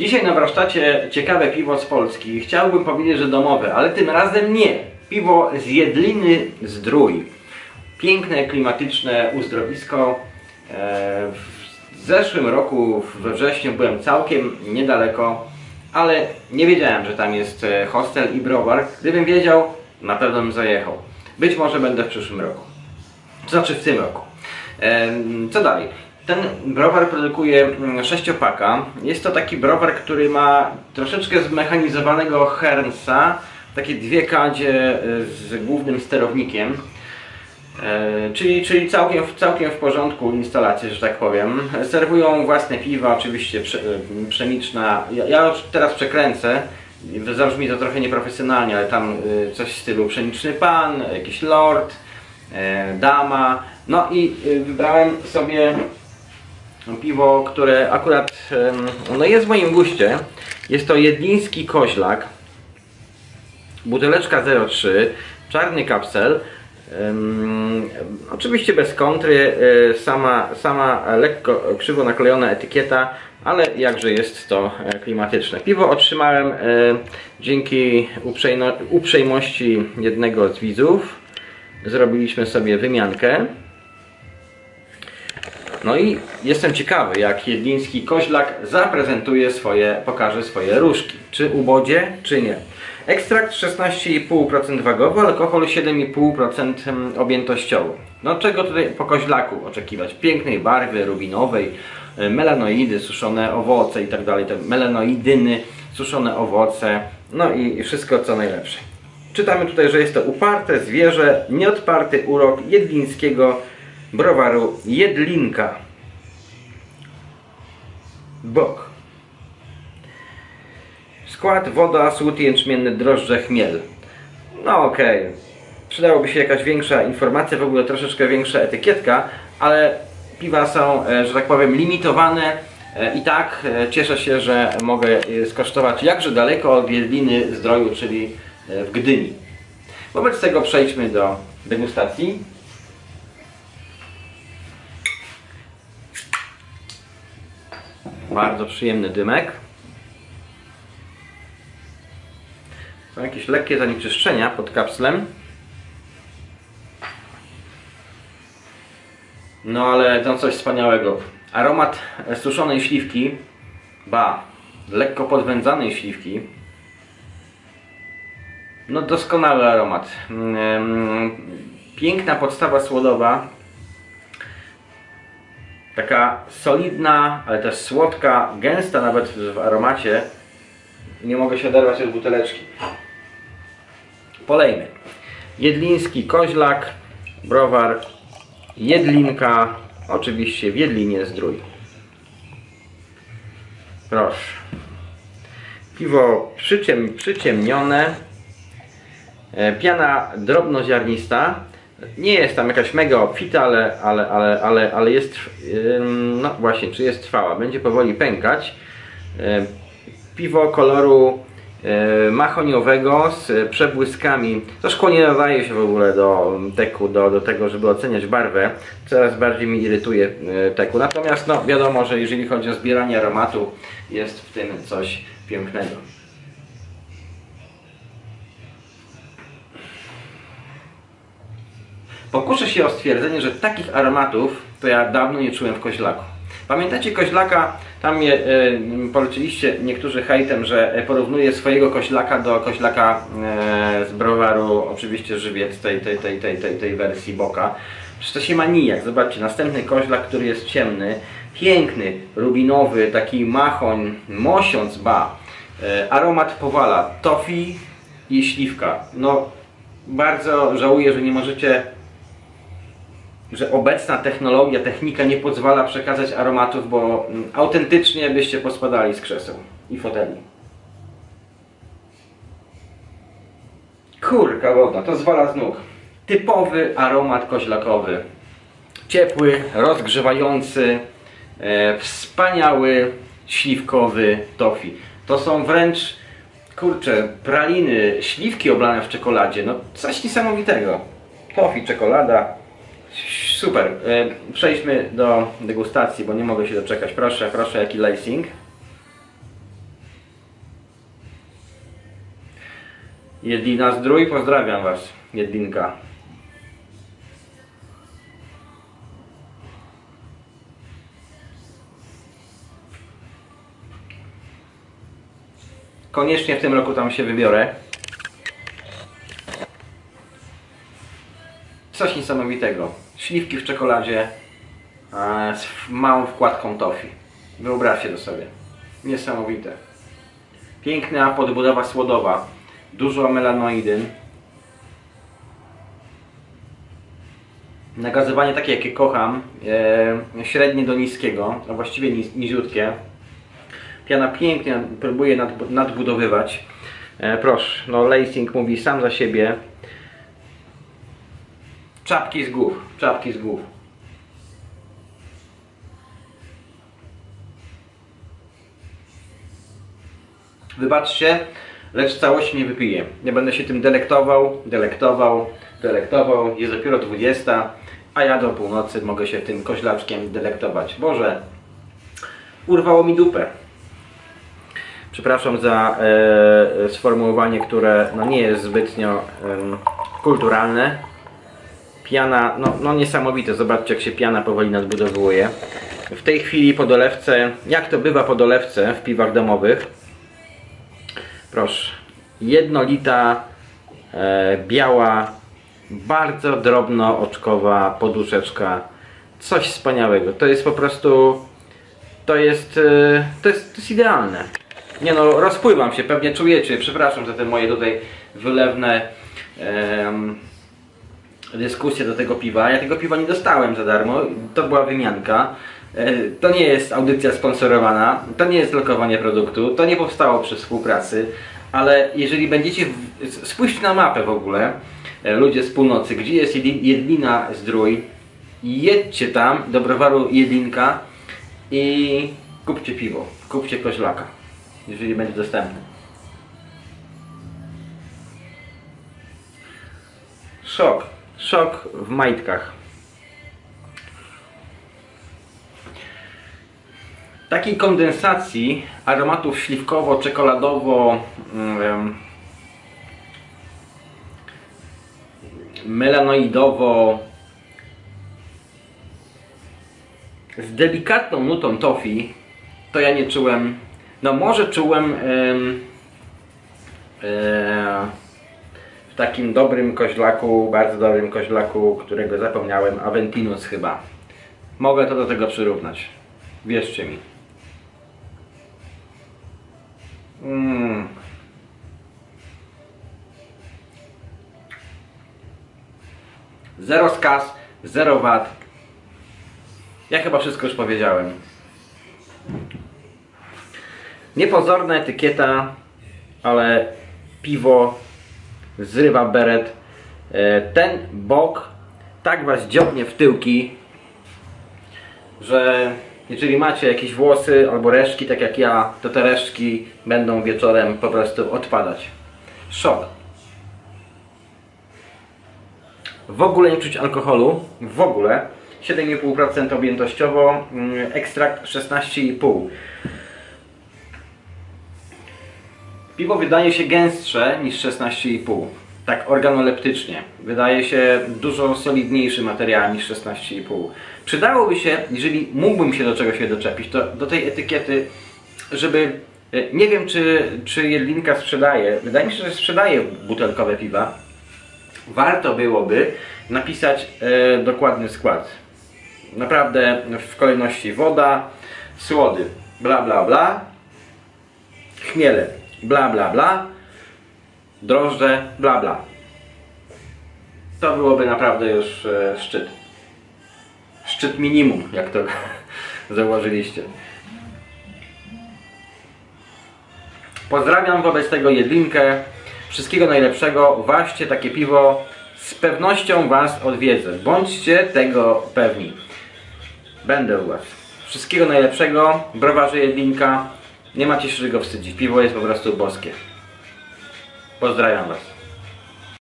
Dzisiaj na warsztacie ciekawe piwo z Polski. Chciałbym powiedzieć, że domowe, ale tym razem nie. Piwo z Jedliny Zdrój. Piękne, klimatyczne uzdrowisko. E, W zeszłym roku we wrześniu byłem całkiem niedaleko, ale nie wiedziałem, że tam jest e, hostel i browar. Gdybym wiedział, na pewno bym zajechał. Być może będę w przyszłym roku. To znaczy w tym roku. Em, Co dalej? Ten browar produkuje mm, sześciopaka. Jest to taki browar, który ma troszeczkę zmechanizowanego Hernsa. Takie dwie kadzie y, z głównym sterownikiem. E, Czyli, czyli całkiem, całkiem w porządku instalacja, że tak powiem. Serwują własne piwa, oczywiście prze, y, pszeniczna. Ja, ja teraz przekręcę. Zabrzmi to trochę nieprofesjonalnie, ale tam y, coś w stylu pszeniczny pan, jakiś lord, e, dama. No i wybrałem sobie piwo, które akurat no jest w moim guście. Jest to jedliński koźlak. Buteleczka 03, czarny kapsel. Em, oczywiście bez kontry, e, sama, sama lekko krzywo naklejona etykieta, ale jakże jest to e, klimatyczne. Piwo otrzymałem e, dzięki uprzejmo, uprzejmości jednego z widzów. Zrobiliśmy sobie wymiankę. No i jestem ciekawy, jak jedliński koźlak zaprezentuje swoje, pokaże swoje różki. Czy ubodzie, czy nie. Ekstrakt 16,5% wagowy, alkohol 7,5% objętościowo. No czego tutaj po koźlaku oczekiwać? Pięknej barwy, rubinowej, e, melanoidy, suszone owoce i tak te melanoidyny, suszone owoce, no i wszystko co najlepsze. Czytamy tutaj, że jest to uparte zwierzę, nieodparty urok jedlińskiego browaru Jedlinka. Bok. Skład woda, słód jęczmienny, drożdże, chmiel. No okej. Przydałoby się jakaś większa informacja, w ogóle troszeczkę większa etykietka, ale piwa są, e, że tak powiem, limitowane. E, I tak e, cieszę się, że mogę skosztować jakże daleko od Jedliny Zdroju, czyli w Gdyni. Wobec tego przejdźmy do degustacji. Bardzo przyjemny dymek. Są jakieś lekkie zanieczyszczenia pod kapslem. No ale to coś wspaniałego. Aromat suszonej śliwki. Ba, lekko podwędzanej śliwki. No doskonały aromat. Mm, Piękna podstawa słodowa. Taka solidna, ale też słodka, gęsta nawet w aromacie. Nie mogę się oderwać od buteleczki. Polejmy. Jedliński koźlak, browar, jedlinka, oczywiście w Jedlinie Zdrój. Proszę. Piwo przyciem, przyciemnione. E, Piana drobnoziarnista. Nie jest tam jakaś mega obfita, ale, ale, ale, ale, ale jest, no właśnie, czy jest trwała. Będzie powoli pękać. E, Piwo koloru e, mahoniowego z przebłyskami. To szkło nie nadaje się w ogóle do teku, do, do tego, żeby oceniać barwę. Coraz bardziej mi irytuje e, teku. Natomiast no, wiadomo, że jeżeli chodzi o zbieranie aromatu, jest w tym coś pięknego. Pokuszę się o stwierdzenie, że takich aromatów to ja dawno nie czułem w koźlaku. Pamiętacie koźlaka? Tam mnie e, policzyliście niektórzy hejtem, że porównuje swojego koźlaka do koźlaka e, z browaru, oczywiście żywiec, tej, tej, tej, tej, tej, tej wersji boka. Przecież to się ma nijak. Zobaczcie, następny koźlak, który jest ciemny, piękny, rubinowy, taki machoń, mosiąc, ba. E, aromat powala, tofi i śliwka. No, bardzo żałuję, że nie możecie że obecna technologia, technika nie pozwala przekazać aromatów, bo mm, autentycznie byście pospadali z krzeseł i foteli. Kurka wodna, to zwala z nóg. Typowy aromat koźlakowy. Ciepły, rozgrzewający, e, wspaniały, śliwkowy tofi. To są wręcz, kurczę, praliny, śliwki oblane w czekoladzie. No coś niesamowitego. Tofi, czekolada, Super. E, przejdźmy do degustacji, bo nie mogę się doczekać. Proszę, proszę, jaki lacing. Jedlina Zdrój, pozdrawiam Was, Jedlinka. Koniecznie w tym roku tam się wybiorę. Coś niesamowitego. Śliwki w czekoladzie e, z małą wkładką tofi. Wyobraźcie to sobie. Niesamowite. Piękna podbudowa słodowa. Dużo melanoidyn. Nagazowanie takie jakie kocham. E, średnie do niskiego, a właściwie niz, niziutkie. Piana pięknie próbuje nad, nadbudowywać. E, proszę, no lacing mówi sam za siebie. Czapki z głów, czapki z głów. Wybaczcie, lecz całości nie wypiję. Nie będę się tym delektował, delektował, delektował. Jest dopiero 20, a ja do północy mogę się tym koźlaczkiem delektować. Boże, urwało mi dupę. Przepraszam za e, sformułowanie, które no, nie jest zbytnio e, kulturalne. Piana, no, no niesamowite, zobaczcie jak się piana powoli nadbudowuje. W tej chwili po dolewce, jak to bywa po dolewce w piwach domowych, proszę, jednolita, e, biała, bardzo drobno oczkowa poduszeczka. Coś wspaniałego. To jest po prostu, to jest, e, to jest, to jest idealne. Nie no, rozpływam się, pewnie czujecie. Przepraszam za te moje tutaj wylewne em, dyskusje do tego piwa. Ja tego piwa nie dostałem za darmo. To była wymianka. E, to nie jest audycja sponsorowana. To nie jest lokowanie produktu. To nie powstało przy współpracy. Ale jeżeli będziecie... W... Spójrzcie na mapę w ogóle. e, Ludzie z północy. Gdzie jest Jedli- Jedlina Zdrój. Jedźcie tam do browaru Jedlinka i kupcie piwo. Kupcie koźlaka jeżeli będzie dostępny. Szok. Szok w majtkach. Takiej kondensacji aromatów śliwkowo-czekoladowo mm, melanoidowo z delikatną nutą tofi to ja nie czułem no może czułem em, e, takim dobrym koźlaku, bardzo dobrym koźlaku, którego zapomniałem, Aventinus chyba. Mogę to do tego przyrównać. Wierzcie mi. Mm. Zero skaz, zero wad. Ja chyba wszystko już powiedziałem. Niepozorna etykieta, ale piwo zrywa beret. E, Ten bok tak was dziobnie w tyłki, że jeżeli macie jakieś włosy albo resztki, tak jak ja, to te resztki będą wieczorem po prostu odpadać. Szok. W ogóle nie czuć alkoholu, w ogóle. 7,5% objętościowo, mm, ekstrakt 16,5%. Piwo wydaje się gęstsze niż 16,5. Tak organoleptycznie. Wydaje się dużo solidniejszy materiał niż 16,5. Przydałoby się, jeżeli mógłbym się do czegoś się doczepić, to do tej etykiety, żeby... e, Nie wiem, czy, czy Jedlinka sprzedaje. Wydaje mi się, że sprzedaje butelkowe piwa. Warto byłoby napisać e, dokładny skład. Naprawdę w kolejności woda, słody, bla bla bla, chmiele, bla bla bla, drożdże, bla bla. To byłoby naprawdę już e, szczyt. Szczyt minimum, jak to założyliście. Pozdrawiam wobec tego Jedlinkę. Wszystkiego najlepszego. Ważcie takie piwo. Z pewnością Was odwiedzę. Bądźcie tego pewni. Będę u Was. Wszystkiego najlepszego. Browarze Jedlinka. Nie macie się czego wstydzić. Piwo jest po prostu boskie. Pozdrawiam Was.